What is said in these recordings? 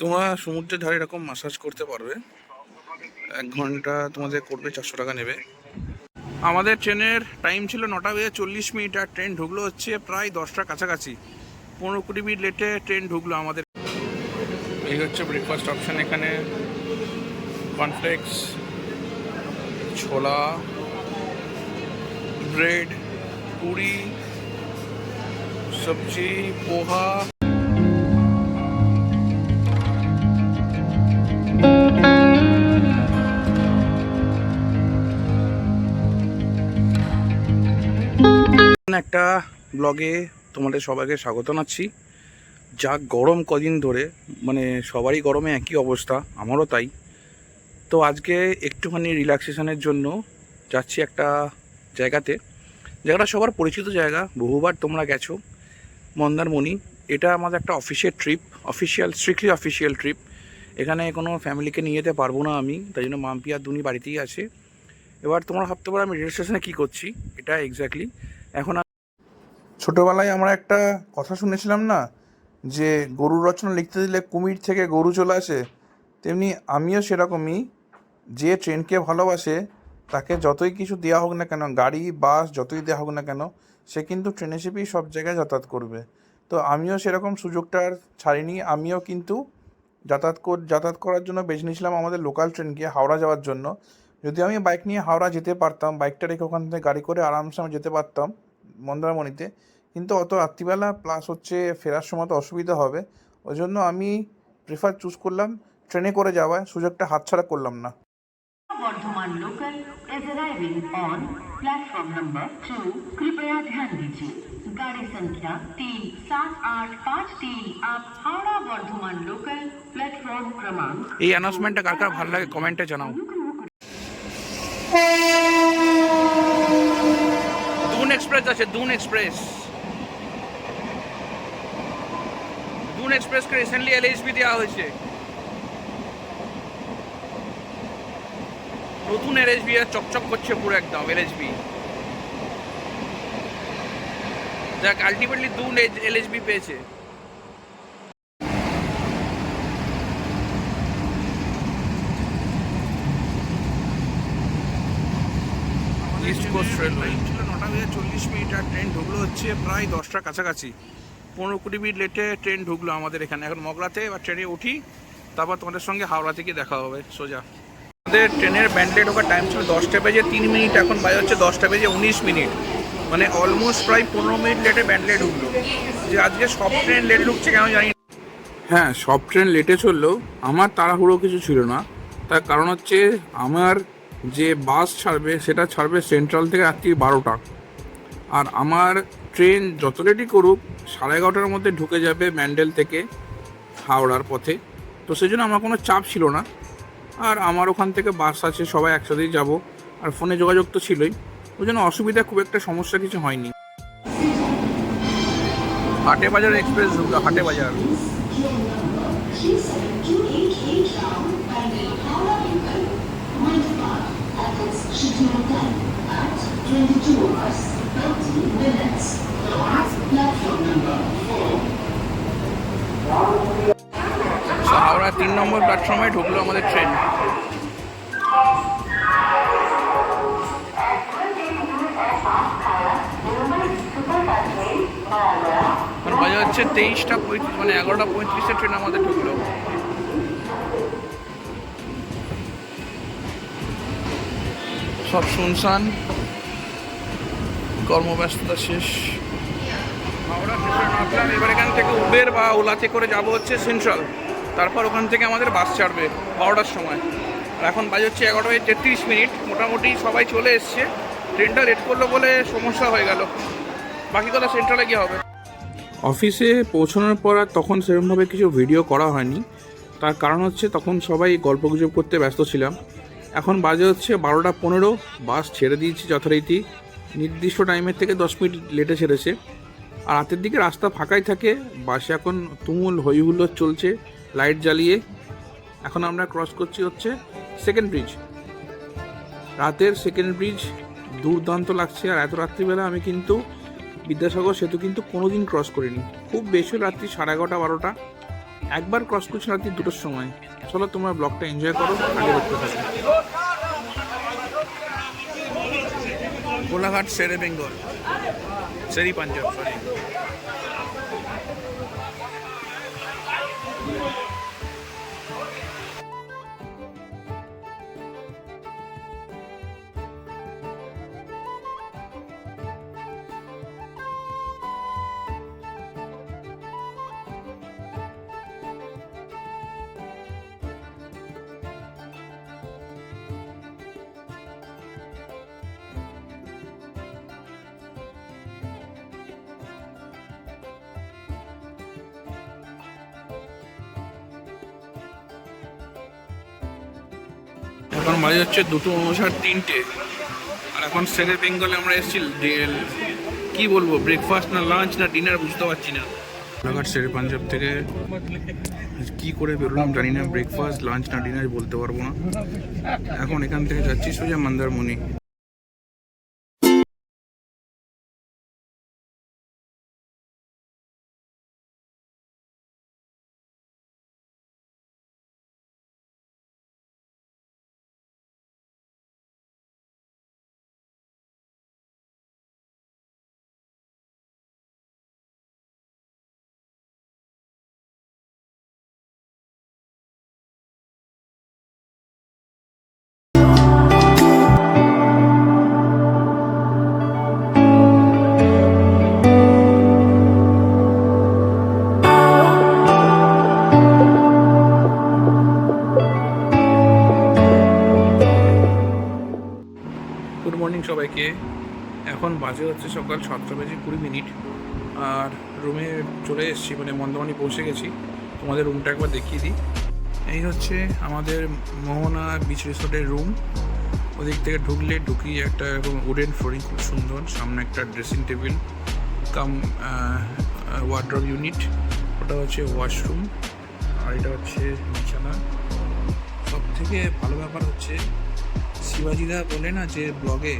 তোমরা সমুদ্রের ধারে এরকম মাসাজ করতে পারবে। এক ঘণ্টা তোমাদের করবে, চারশো টাকা নেবে। আমাদের ট্রেনের টাইম ছিল নটা বেজে চল্লিশ মিনিট, আর ট্রেন ঢুকলো হচ্ছে প্রায় দশটার কাছাকাছি। পনেরো কুড়ি মিনিট লেটে ট্রেন ঢুকলো আমাদের। এই হচ্ছে ব্রেকফাস্ট অপশন এখানে। কর্নফ্লেক্স ছোলা ব্রেড পুরি, সবজি, পোহা। একটা ব্লগে তোমাদের সবাইকে স্বাগত জানাচ্ছি। যা গরম কদিন ধরে মানে সবারই গরমে একই অবস্থা, আমারও তাই। তো আজকে একটুখানি রিল্যাক্সেশনের জন্য যাচ্ছি একটা জায়গাতে। জায়গাটা সবার পরিচিত জায়গা, বহুবার তোমরা গেছো, মন্দারমণি। এটা আমাদের একটা official trip official strictly official trip এখানে কোনো ফ্যামিলিকে নিয়ে যেতে পারব না আমি, তাই জন্য মাম্পি আর দুনি বাড়িতেই আছে। এবার তোমরা ভাবতে পারো আমি রেল স্টেশনে কী করছি, এটা এক্স্যাক্টলি এখন ছোটবেলায় আমরা একটা কথা শুনেছিলাম না, যে গরুর রচনা লিখতে দিলে কুমির থেকে গরু চলে আসে, তেমনি আমিও সেরকমই। যে ট্রেনকে ভালোবাসে, তাকে যতই কিছু দেওয়া হোক না কেন, গাড়ি, বাস যতই দেওয়া হোক না কেন, সে কিন্তু ট্রেনে চেপেই সব জায়গায় যাতায়াত করবে। তো আমিও সেরকম সুযোগটা আর ছাড়িনি। আমিও কিন্তু যাতায়াত কর, যাতায়াত করার জন্য বেছে নিয়েছিলাম আমাদের লোকাল ট্রেনকে হাওড়া যাওয়ার জন্য। যদি আমি বাইক নিয়ে হাওড়া যেতে পারতাম বাইকটা রেখে ওখান থেকে গাড়ি করে আরামসে আমি যেতে পারতাম মন্দারমণিতে কিন্তু অত রাত্রিবেলা প্লাস হচ্ছে ফেরার সময় তো অসুবিধা হবে ওই জন্য আমি প্রেফার চুজ করলাম ট্রেনে করে যাওয়ায় সুযোগটা হাতছাড়া করলাম না Bardhaman local is arriving on platform number two कृपया ध्यान दीजिए गाड़ी संख्या तीन सात आठ पाँच तीन आप हावड़ा वर्धमान लोकल प्लेटफॉर्म क्रमांक এই অ্যানাউন্সমেন্টটা কার কার ভালো লাগে কমেন্টে জানাও দুন এক্সপ্রেস আছে দুন এক্সপ্রেস দুন এক্সপ্রেসকে রিসেন্টলি এলএইচবি দেওয়া হয়েছে। নতুন এলএইচবি আর চকচক করছে পুরো একদম এলএইচবি যাক আলটিমেটলি দুন এলএইচবি পেয়েছে। ইস্ট কোস্ট রেল বেজে চল্লিশ মিনিট আর ট্রেন ঢুকলো হচ্ছে প্রায় দশটার কাছাকাছি। পনেরো কুড়ি মিনিট লেটে ট্রেন ঢুকলো আমাদের এখানে। এখন মগরাতে এবার ট্রেনে উঠি, তারপর তোমাদের সঙ্গে হাওড়া থেকে দেখা হবে। সোজা। আমাদের ট্রেনের ব্যান্ডলে ঢোকার টাইম ছিল দশটা বেজে তিন মিনিট, এখন বাজে হচ্ছে দশটা বেজে উনিশ মিনিট। মানে অলমোস্ট প্রায় পনেরো মিনিট লেটে ব্যান্ডলে ঢুকলো। যে আজকে সব ট্রেন লেট ঢুকছে কেন জানি। হ্যাঁ সব ট্রেন লেটে চললেও আমার তাড়াহুড়ো কিছু ছিল না। তার কারণ হচ্ছে আমার যে বাস ছাড়বে, সেটা ছাড়বে সেন্ট্রাল থেকে রাত্রি বারোটা। আর আমার ট্রেন যত লেটই করুক সাড়ে এগারোটার মধ্যে ঢুকে যাবে ম্যান্ডেল থেকে হাওড়ার পথে। তো সেই জন্য আমার কোনো চাপ ছিল না। আর আমার ওখান থেকে বাস আছে সবাই একসাথেই যাব। আর ফোনে যোগাযোগ তো ছিলই। ওই জন্য অসুবিধা খুব একটা সমস্যা কিছু হয়নি। হাটে বাজার এক্সপ্রেস হাটে বাজার So, হাওড়া তিন নম্বর প্ল্যাটফর্মে ঢুকলো আমাদের ট্রেন। বাজে হচ্ছে তেইশটা পঁয়ত্রিশ মানে এগারোটা পঁয়ত্রিশে ট্রেন আমাদের ঢুকলো। সব শুনশান। কর্মব্যস্ততা শেষ। এবার এখান থেকে উবের বা ওলাতে করে যাব হচ্ছে সেন্ট্রাল। তারপর ওখান থেকে আমাদের বাস ছাড়বে বারোটার সময়। আর এখন বাজে হচ্ছে এগারোটা বেজে তেত্রিশ মিনিট, মোটামুটি সবাই চলে এসছে। ট্রেনটা লেট করল বলে সমস্যা হয়ে গেল। বাকি কথা সেন্ট্রালে গিয়ে হবে। অফিসে পৌঁছানোর পর আর তখন সেরকমভাবে কিছু ভিডিও করা হয়নি। তার কারণ হচ্ছে তখন সবাই গল্পগুজব করতে ব্যস্ত ছিলাম। এখন বাজে হচ্ছে বারোটা পনেরো, বাস ছেড়ে দিয়েছি যথারীতি। নির্দিষ্ট টাইমের থেকে দশ মিনিট লেটে ছেড়েছে আর রাতের দিকে রাস্তা ফাঁকাই থাকে, বাসে এখন তুমুল হই হুল্লোড় চলছে লাইট জ্বালিয়ে। এখন আমরা ক্রস করছি হচ্ছে সেকেন্ড ব্রিজ রাতের সেকেন্ড ব্রিজ দুর্দান্ত লাগছে, আর এত রাত্রিবেলা আমি কিন্তু বিদ্যাসাগর সেতু কিন্তু কোনোদিন ক্রস করিনি। খুব বেশি রাত্রি সাড়ে এগারোটা, বারোটা। একবার ক্রস করছি রাত্রি দুটোর সময়। চলো তোমার ব্লগটা এনজয় করো, আগে দেখতে থাকো। কোলাঘাট শেরে বেঙ্গল। শেরি পাঞ্জাব সরি এখন বাজে যাচ্ছে দুটো অনুসার তিনটে। আর এখন সেরে বেঙ্গলে আমরা এসেছি কি বলব ব্রেকফাস্ট না লাঞ্চ না ডিনার বুঝতে পারছি না। কোলাঘাট শেরে পাঞ্জাব থেকে কি করে বেরোলাম জানি না ব্রেকফাস্ট লাঞ্চ না ডিনার বলতে পারব না। এখন এখান থেকে যাচ্ছি সোজা মন্দারমণি। এখন বাজে হচ্ছে সকাল সাতটা বেজে কুড়ি মিনিট। আর রুমে চলে এসেছি মানে মন্দামানি পৌঁছে গেছি। তোমাদের রুমটা একবার দেখিয়ে দিই। এই হচ্ছে আমাদের মোহনা বিচ রিসোর্টের রুম ওদিক থেকে ঢুকলে ঢুকি একটা এরকম উডেন ফ্লোরিং খুব সুন্দর। সামনে একটা dressing table cum wardrobe unit ওটা হচ্ছে ওয়াশরুম আর এটা হচ্ছে বিছানা। সব থেকে ভালো ব্যাপার হচ্ছে, শিবাজিদা বলে না যে ব্লগে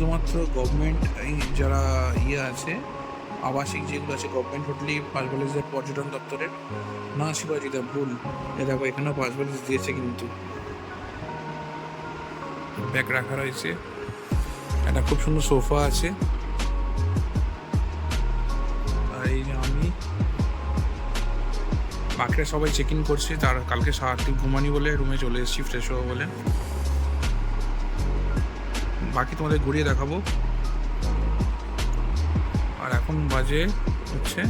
শুধুমাত্র গভর্নমেন্ট যারা ইয়ে আছে, আবাসিক যেগুলো আছে গভর্নমেন্ট হোটেলই ব্যালেন্সের পর্যটন দপ্তরের, না শিবাজিদা ভুল। এ দেখো, এখানেও পাঁচ ব্যালেন্স দিয়েছে কিন্তু। ব্যাগ রাখা রয়েছে। একটা খুব সুন্দর সোফা আছে। এই যে আমি। বাকিরা সবাই চেক ইন করছে, তার কালকে সারাদিন ঘুমানি বলে রুমে চলে এসেছি ফ্রেশ হব বলে। বাকি তোমাদের ঘুরিয়ে দেখাবো। আর এখন বাজে হচ্ছে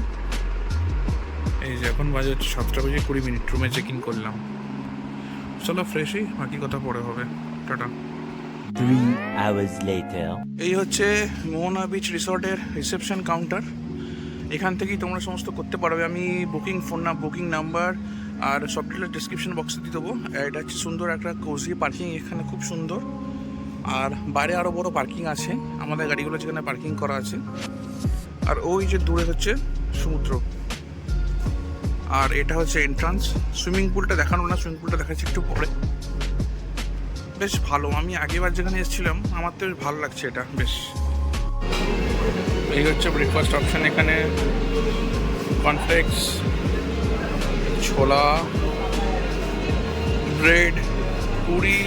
এই যে এখন বাজে হচ্ছে সাতটা বাজে কুড়ি মিনিট রুমে চেক ইন করলাম। চলো ফ্রেশই বাকি কথা পরে হবে। টাটা. এই হচ্ছে মোহনা বিচ রিসর্টের রিসেপশন কাউন্টার এখান থেকেই তোমরা সমস্ত করতে পারবে। আমি বুকিং ফোন না বুকিং নাম্বার আর সব ডিটেলস ডিসক্রিপশন বক্সে দিয়ে দেবো। এটা হচ্ছে সুন্দর একটা কোজি পার্কিং এখানে খুব সুন্দর। আর বাইরে আরও বড় পার্কিং আছে। আমাদের গাড়িগুলো যেখানে পার্কিং করা আছে। আর ওই যে দূরে হচ্ছে সমুদ্র। আর এটা হচ্ছে এন্ট্রান্স সুইমিং পুলটা দেখানো না সুইমিং পুলটা দেখাচ্ছি একটু পরে। বেশ ভালো, আমি আগেবার যেখানে এসেছিলাম, আমার তো বেশ ভালো লাগছে এটা, বেশ। এই হচ্ছে ব্রেকফাস্ট অপশন এখানে। কনফ্লেক্স ছোলা ব্রেড পুরি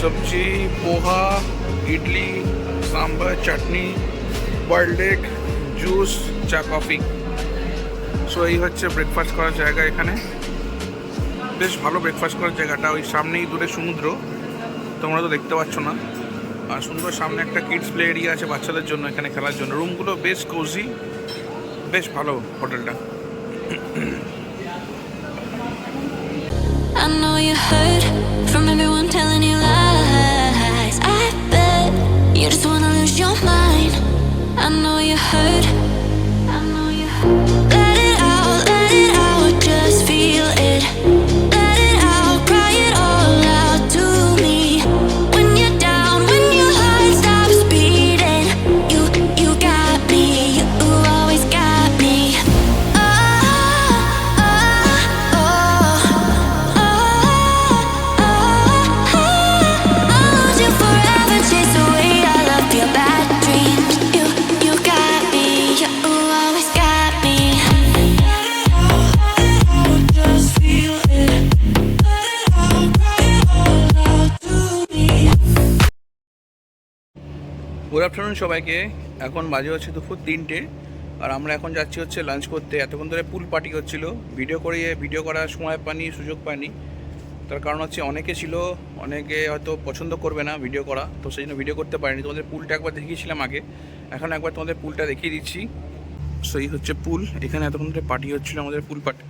সবজি, poha, idli, sambar, chutney, boiled egg, juice, চা, কফি। সো এই হচ্ছে ব্রেকফাস্ট করার জায়গা এখানে। বেশ ভালো ব্রেকফাস্ট করার জায়গাটা। ওই সামনেই দূরে সমুদ্র। তোমরা তো দেখতে পাচ্ছ না। আর সুন্দর সামনে একটা কিডস প্লে এরিয়া আছে বাচ্চাদের জন্য এখানে খেলার জন্য। রুমগুলো বেশ কোজি বেশ ভালো হোটেলটা। I know you heard from everyone telling you Good. Good afternoon সবাইকে। এখন বাজে হচ্ছে দুপুর তিনটে। আর আমরা এখন যাচ্ছি হচ্ছে লাঞ্চ করতে। এতক্ষণ ধরে পুল পার্টি হচ্ছিল। ভিডিও করিয়ে ভিডিও করার সময় পানি সুযোগ পাইনি। তার কারণ হচ্ছে অনেকে ছিল, অনেকে হয়তো পছন্দ করবে না ভিডিও করা। তো সেই জন্য ভিডিও করতে পারিনি। তোমাদের পুলটা একবার দেখিয়েছিলাম আগে। এখন একবার তোমাদের পুলটা দেখিয়ে দিচ্ছি। সেই হচ্ছে পুল এখানে এতক্ষণ ধরে পার্টি হচ্ছিল আমাদের পুল পার্টি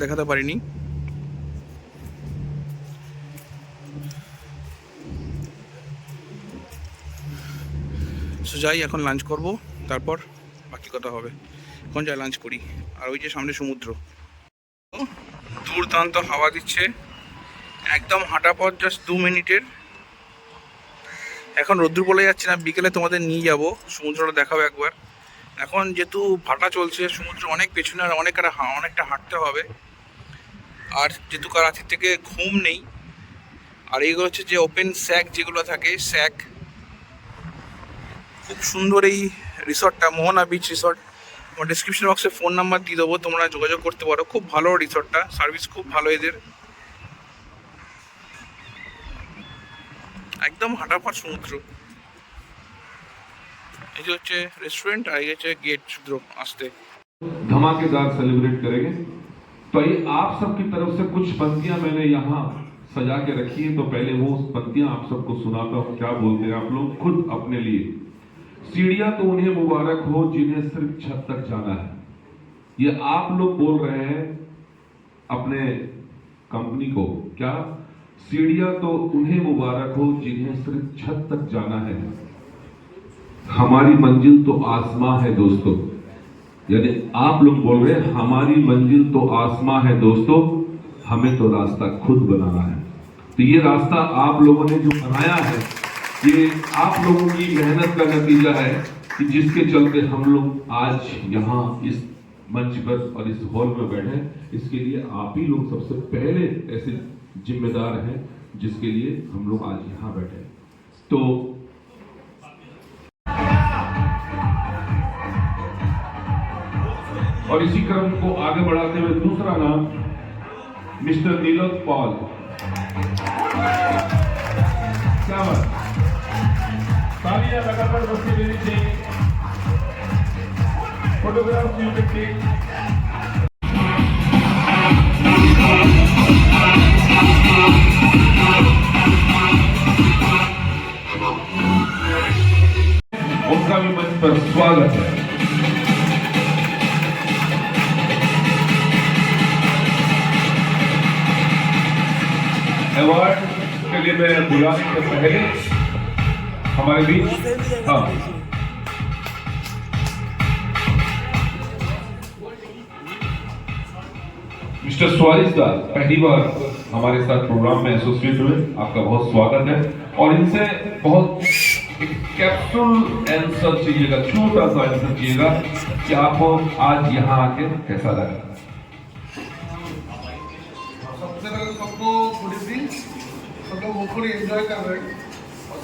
দেখাতে পারিনি। সো যাই, এখন লাঞ্চ করব, তারপর বাকি কথা হবে। এখন যাই লাঞ্চ করি। আর ওই যে সামনে সমুদ্র। দুর্দান্ত হাওয়া দিচ্ছে। একদম হাঁটা পথ জাস্ট দু মিনিটের। এখন রোদ্দুর বলে যাচ্ছে না, বিকেলে তোমাদের নিয়ে যাব। সমুদ্রটা দেখাবো একবার। এখন যেহেতু ভাটা চলছে, সমুদ্র অনেক পেছনে আর অনেক অনেকটা হাঁটতে হবে। আর যেহেতু রাতের থেকে ঘুম নেই, আর এইগুলো হচ্ছে যে ওপেন স্যাক যেগুলো থাকে স্যাক খুব সুন্দর এই রিসর্টটা মোহনা বিচ রিসর্ট আমার ডিসক্রিপশন বক্সে ফোন নাম্বার দিয়ে দেবো তোমরা যোগাযোগ করতে পারো খুব ভালো রিসর্টটা সার্ভিস খুব ভালো এদের একদম হাঁটাফাট সমুদ্র এই যে হচ্ছে রেস্টুরেন্ট আর এই হচ্ছে গেট শুধু আসতে धमाकेदार सेलिब्रेट करेंगे तो ये आप सबकी तरफ से कुछ पंक्तियां मैंने यहाँ सजा के रखी हैं तो पहले वो पंक्तियां आप सबको सुनाता हूँ क्या बोलते हैं आप लोग खुद अपने लिए सीढ़ियाँ तो उन्हें मुबारक हो जिन्हें सिर्फ़ छत तक जाना है। ये आप लोग बोल रहे हैं अपने कंपनी को, क्या? सीढ़ियाँ तो उन्हें मुबारक हो जिन्हें सिर्फ़ छत तक जाना है। हमारी मंजिल तो आसमां है दोस्तों। यानी आप लोग बोल रहे हैं, हमारी मंजिल तो आसमां है दोस्तों, हमें तो रास्ता खुद बनाना है। तो ये रास्ता आप लोगों ने जो बनाया है ये आप लोगों की मेहनत का नतीजा है कि जिसके चलते हम लोग आज यहाँ इस मंच पर और इस हॉल में बैठे इसके लिए आप ही लोग सबसे पहले ऐसे जिम्मेदार हैं जिसके लिए हम लोग आज यहाँ बैठे तो और इसी क्रम को आगे बढ़ाते हुए दूसरा नाम मिस्टर नीलक पॉल। क्या बात तालियाँ लगातार बस्ती देनी चाहिए फोटोग्राफ यू कैन टेक उनका भी मंच पर स्वागत है। अवार्ड के लिए मैं बुलाने से पहले हमारे बीच। हाँ। मिस्टर स्वारिस दास पहली बार हमारे साथ प्रोग्राम में एसोसिएट हुए आपका बहुत स्वागत है। और इनसे बहुत कैप्सूल आंसर चाहिएगा छोटा सा आंसर चाहिएगा कि आपको आज यहाँ आके कैसा लगा? सबसे पहले सबको गुड इवनिंग सब लोग एंजॉय कर रहे हैं। और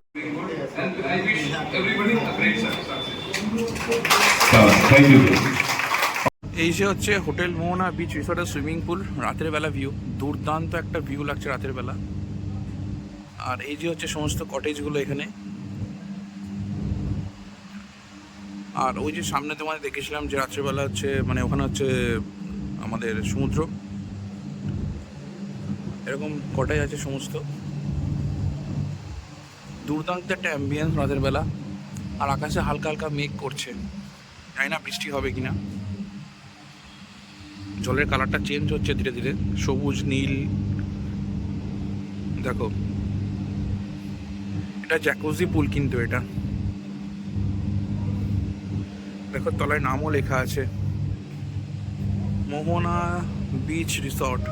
এই যে হচ্ছে হোটেল মোহনা বিচ রিসোর্টের সুইমিং পুল রাতের বেলা ভিউ দুর্দান্ত একটা ভিউ লাগছে রাতের বেলা। আর এই যে হচ্ছে সমস্ত কটেজগুলো এখানে। আর ওই যে সামনে তোমাদের দেখেছিলাম যে রাত্রেবেলা হচ্ছে মানে ওখানে হচ্ছে আমাদের সমুদ্র। এরকম কটেজ আছে সমস্ত। দুর্দান্ত একটা অ্যাম্বিয়েন্স রাতের বেলা। আর আকাশে হালকা হালকা মেঘ করছে। জানি না বৃষ্টি হবে কিনা। জলের কালারটা চেঞ্জ হচ্ছে ধীরে ধীরে। সবুজ, নীল। দেখো। এটা জ্যাকুজি পুল কিন্তু এটা। দেখো, তলায় নামও লেখা আছে। মোহনা বিচ রিসর্ট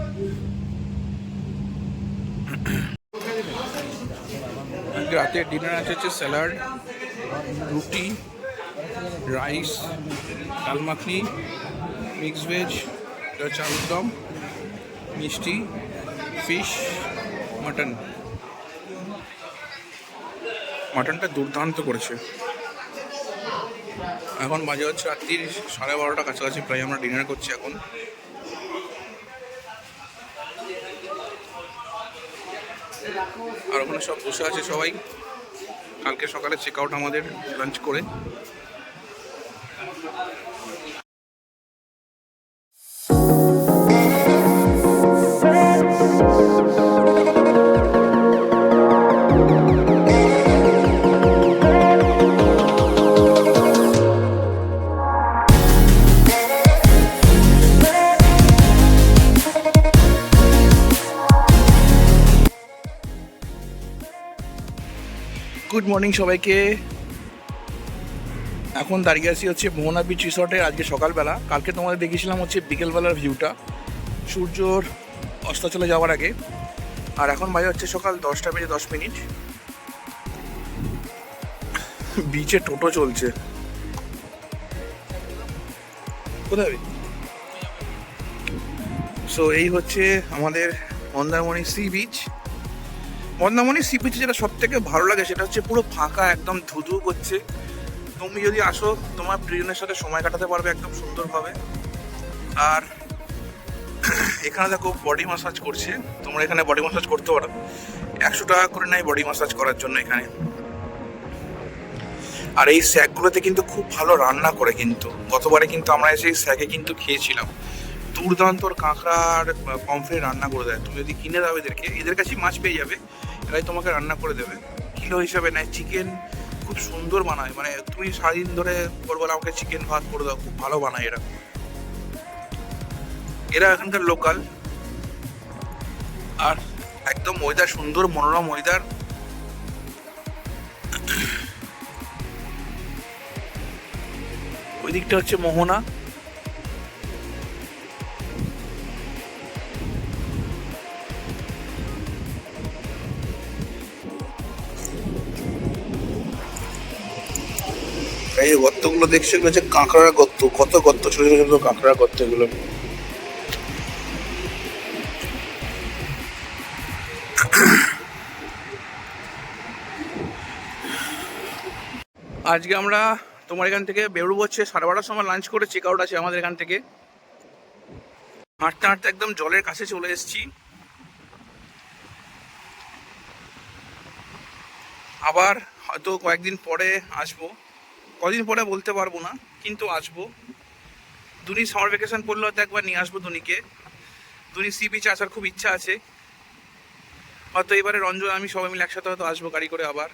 রাতে ডিনার আছে হচ্ছে স্যালাড রুটি, রাইস, ডাল মাখনি মিক্স ভেজ আলুর দম, মিষ্টি ফিশ মাটন মাটনটা দুর্দান্ত করেছে। এখন বাজে হচ্ছে রাত্রির সাড়ে বারোটা কাছাকাছি, প্রায় আমরা ডিনার করছি এখন। আর ওখানে সব বসে আছে সবাই। কালকে সকালে চেক আউট আমাদের লাঞ্চ করে। গুড মর্নিং সবাইকে। এখন দাঁড়িয়ে আছি হচ্ছে মোহনা বিচ রিসর্টে আজকে সকালবেলা। কালকে তোমাদের দেখিয়েছিলাম হচ্ছে বিকেলবেলার ভিউটা সূর্যর অস্ত চলে যাওয়ার আগে। আর এখন বাজে হচ্ছে সকাল দশটা বেজে দশ মিনিট। বিচে টোটো চলছে। কোথায়? সো এই হচ্ছে আমাদের Mandarmani sea beach Mandarmani sea বিচে যেটা সব থেকে ভালো লাগে সেটা হচ্ছে পুরো ফাঁকা, একদম ধুধু করছে। তুমি যদি আসো, তোমার প্রিয়জনের সাথে সময় কাটাতে পারবে একদম সুন্দরভাবে। আর এখানে দেখো বডি মাসাজ করছে। তোমরা এখানে বডি মাসাজ করতে পারো। একশো টাকা করে নেয় বডি মাসাজ করার জন্য এখানে। আর এই স্যাকগুলোতে কিন্তু খুব ভালো রান্না করে কিন্তু। গতবারে কিন্তু আমরা এসে স্যাকে কিন্তু খেয়েছিলাম। দুর্দান্তর ওর কাঁকড়া আর পমফ্রেট রান্না করে দেয়। তুমি যদি কিনে দাও এদেরকে, এদের কাছেই মাছ পেয়ে যাবে। এরাই তোমাকে রান্না করে দেবে। কিলো হিসাবে নেয় চিকেন খুব সুন্দর বানায়। মানে তুমি সারাদিন ধরে করব আমাকে চিকেন ভাত করে দাও, খুব ভালো বানায় এরা। এরা এখানকার লোকাল আর একদম ওয়েদার সুন্দর মনোরম ওয়েদার ওই দিকটা হচ্ছে মোহনা। এই গর্তগুলো দেখছি এগুলো হচ্ছে কাঁকড়ার গর্ত, কত গর্ত ছোট ছোট কাঁকড়ার গর্ত এগুলো। আজকে আমরা তোমার এখান থেকে বেরোবো হচ্ছে সাড়ে বারোটার সময় লাঞ্চ করে চেক আউট আছে আমাদের এখান থেকে। হাঁটতে হাঁটতে একদম জলের কাছে চলে এসেছি। আবার হয়তো কয়েকদিন পরে আসব। কদিন পরে বলতে পারব না, কিন্তু আসব। দুনি সামার ভ্যাকেশন পড়লে হয়তো একবার নিয়ে আসব দুনিকে দুনি সি বিচে আসার খুব ইচ্ছা আছে। হয়তো এবারে রঞ্জন, আমি সবাই মিলে একসাথে হয়তো আসব গাড়ি করে আবার।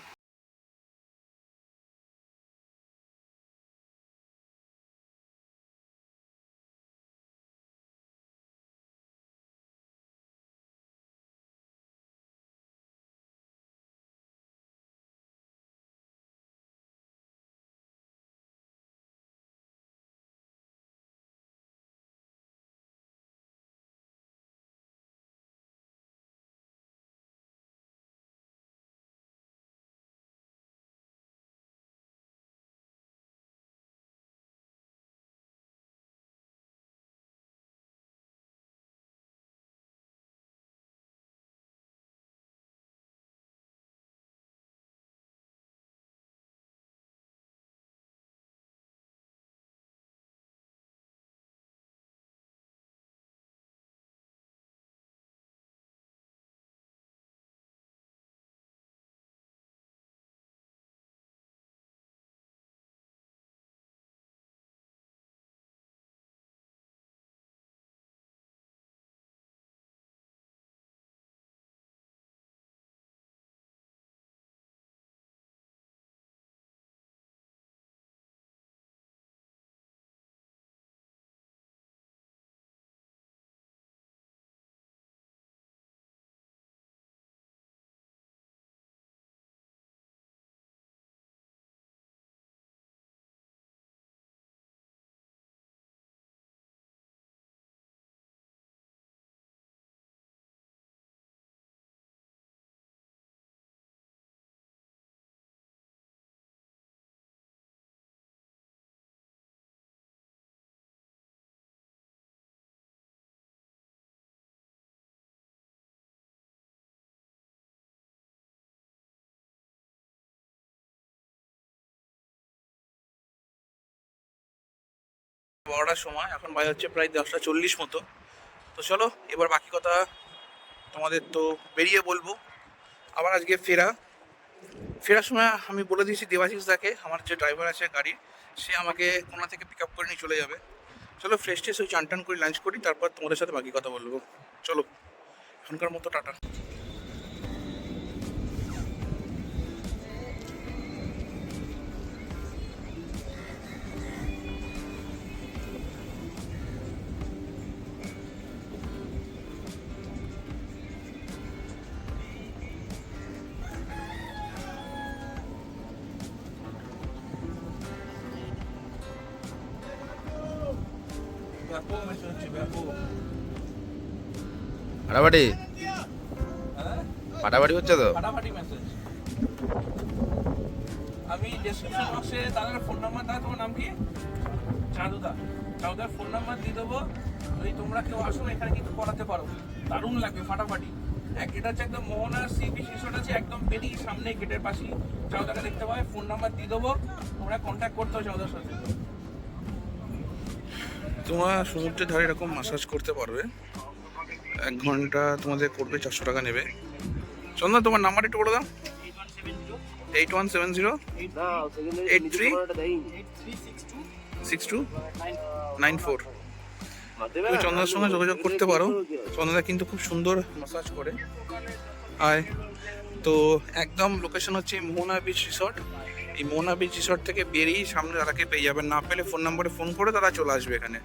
বারোটার সময়, এখন বাজে হচ্ছে প্রায় দশটা চল্লিশ মতো। তো চলো, এবার বাকি কথা তোমাদের তো বেরিয়ে বলব। আবার আজকে ফেরা। ফেরার সময় আমি বলে দিয়েছি দেবাশিস দাকে, আমার যে ড্রাইভার আছে গাড়ির সে আমাকে কোনা থেকে পিক আপ করে নিয়ে চলে যাবে। চলো ফ্রেশ ট্রেশ ওই চান টান করে লাঞ্চ করি, তারপর তোমাদের সাথে বাকি কথা বলব। চলো, এখনকার মতো টাটা। ফাটাফাটি ফাটাফাটি হচ্ছে তো? ফাটাফাটি মেসেজ আমি ডেসক্রিপশন বক্সে দাদার ফোন নাম্বার দাদা তোমার নাম কি? চাঁদুদা। চাঁদুদার ফোন নাম্বার দিয়ে দেবো। যদি তোমরা কেউ আসো এখানে কিন্তু করাতে পারো। দারুণ লাগবে ফাটাফাটি। এক এটা হচ্ছে একদম মোহনার সি রিসোর্ট আছে একদম বেরিয়ে সামনে গেটের পাশেই। চাঁদাকে দেখতে পাবে ফোন নাম্বার দিয়ে দেবো। তোমরা কন্ট্যাক্ট করতে হবে চাঁদার সাথে। তোমরা সমুদ্রের ধারে এরকম মাসাজ করতে পারবে। এক ঘণ্টা তোমাদের করবে, চারশো টাকা নেবে। চন্দন, তোমার নাম্বার একটু বলে দাও। Eight one seven zero eight three six two nine four তুমি চন্দনের সঙ্গে যোগাযোগ করতে পারো। চন্দনা কিন্তু খুব সুন্দর মাসাজ করে। আর তো একদম লোকেশন হচ্ছে মোহনা বিচ রিসর্ট এই মোহনা বিচ রিসর্ট থেকে বেরিয়ে সামনে দাদাকে পেয়ে যাবেন। না পেলে ফোন নাম্বারে ফোন করে তারা চলে আসবে এখানে।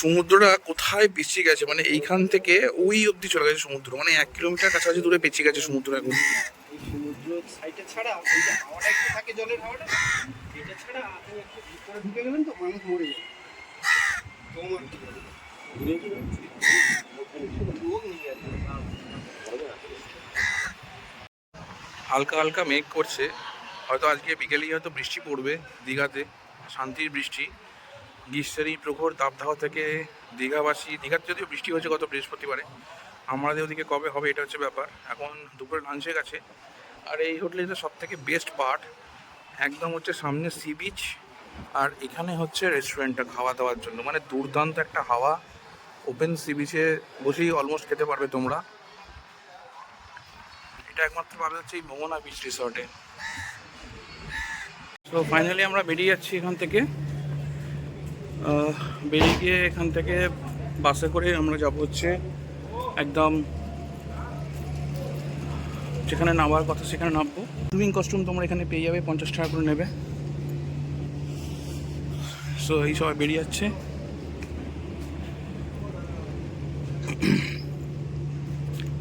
সমুদ্রটা কোথায় পেঁচিয়ে গেছে? মানে এইখান থেকে ওই অবধি চলে গেছে সমুদ্র। মানে এক কিলোমিটার কাছাকাছি দূরে পেঁচিয়ে গেছে সমুদ্র এখন। হালকা হালকা মেঘ করছে। হয়তো আজকে বিকেলেই হয়তো বৃষ্টি পড়বে, দীঘাতে, শান্তির বৃষ্টি। গ্রীষ্মের এই প্রখর তাপদাহ থেকে দীঘাবাসী দীঘাতে যদিও বৃষ্টি হয়েছে গত বৃহস্পতিবারে, আমাদের ওদিকে কবে হবে এটা হচ্ছে ব্যাপার। এখন দুপুরে লাঞ্চে গেছে। আর এই হোটেলটা সব থেকে বেস্ট পার্ট একদম হচ্ছে সামনে সি বিচ আর এখানে হচ্ছে রেস্টুরেন্টটা খাওয়া দাওয়ার জন্য। মানে দুর্দান্ত একটা হাওয়া ওপেন সি বিচে বসেই অলমোস্ট খেতে পারবে তোমরা। এটা একমাত্র পাবে হচ্ছে এই মোহনা বিচ রিসর্টে তো ফাইনালি আমরা বেরিয়ে যাচ্ছি এখান থেকে। বেরিয়ে গিয়ে এখান থেকে বাসে করে আমরা যাব হচ্ছে একদম যেখানে নামার কথা সেখানে নামবো। সুইমিং কস্টিউম তোমরা এখানে পেয়ে যাবে, পঞ্চাশ টাকা করে নেবে। সো এই সবাই বেরিয়ে যাচ্ছে।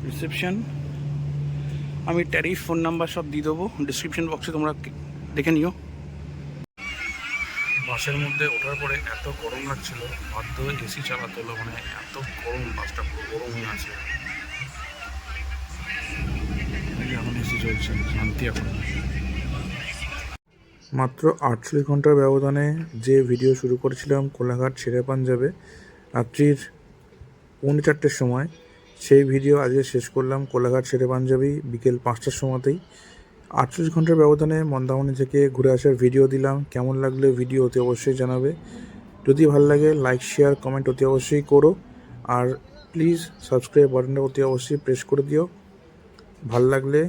রিসেপশন আমি ট্যারিফ ফোন নাম্বার সব দিয়ে দেবো। ডিসক্রিপশন বক্সে তোমরা দেখে নিও। বাসের মধ্যে ওঠার পরে এত গরম লাগছিল, বাধ্য এসি চালাতে হলো মানে এত গরম, বাসটা পুরো গরম হয়ে আছে। এখন এসি চলছে, শান্তি এখন। মাত্র আটচল্লিশ ঘণ্টার ব্যবধানে যে ভিডিও শুরু করেছিলাম, কোলাঘাট ছেড়ে পাঞ্জাবে, রাত্রির পৌনে চারটের সময়, সেই ভিডিও আজকে শেষ করলাম কোলাঘাট ছেড়ে পাঞ্জাবি বিকেল পাঁচটার সময়তেই। আটচল্লিশ ঘণ্টার ব্যবধানে মন্দামনি থেকে ঘুরে আসার ভিডিও দিলাম। কেমন লাগলে ভিডিও অতি অবশ্যই জানাবে। যদি ভালো লাগে লাইক শেয়ার কমেন্ট অতি অবশ্যই করো। আর প্লিজ সাবস্ক্রাইব বাটনটা অতি অবশ্যই প্রেস করে দিও। ভালো লাগলে